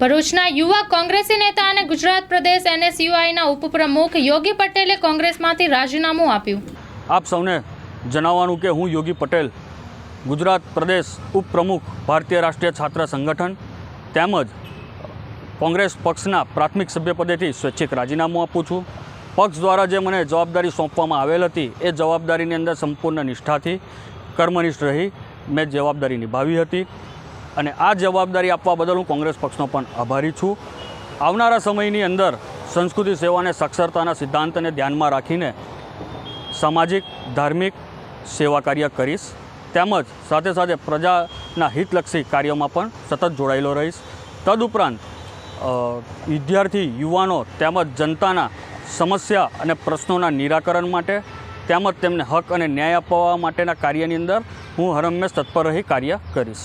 ભરૂચના યુવા કોંગ્રેસી નેતા અને ગુજરાત પ્રદેશ એનએસયુઆઈના ઉપપ્રમુખ યોગી પટેલે કોંગ્રેસમાંથી રાજીનામું આપ્યું. આપ સૌને જણાવવાનું કે હું યોગી પટેલ, ગુજરાત પ્રદેશ ઉપપ્રમુખ ભારતીય રાષ્ટ્રીય છાત્ર સંગઠન તેમજ કોંગ્રેસ પક્ષના પ્રાથમિક સભ્યપદેથી સ્વૈચ્છિક રાજીનામું આપું છું. પક્ષ દ્વારા જે મને જવાબદારી સોંપવામાં આવેલ હતી, એ જવાબદારીની અંદર સંપૂર્ણ નિષ્ઠાથી કર્મનિષ્ઠ રહી મેં જવાબદારી નિભાવી હતી. અને આ જવાબદારી આપવા બદલ હું કોંગ્રેસ પક્ષનો પણ આભારી છું. આવનારા સમયની અંદર સંસ્કૃતિ સેવાને સાક્ષરતાના સિદ્ધાંતને ધ્યાનમાં રાખીને સામાજિક, ધાર્મિક સેવા કાર્ય કરીશ. તેમજ સાથે સાથે પ્રજાના હિતલક્ષી કાર્યોમાં પણ સતત જોડાયેલો રહીશ. તદુપરાંત વિદ્યાર્થી, યુવાનો તેમજ જનતાના સમસ્યા અને પ્રશ્નોના નિરાકરણ માટે તેમજ તેમને હક અને ન્યાય અપાવવા માટેના કાર્યની અંદર હું હરહંમેશ તત્પર રહી કાર્ય કરીશ.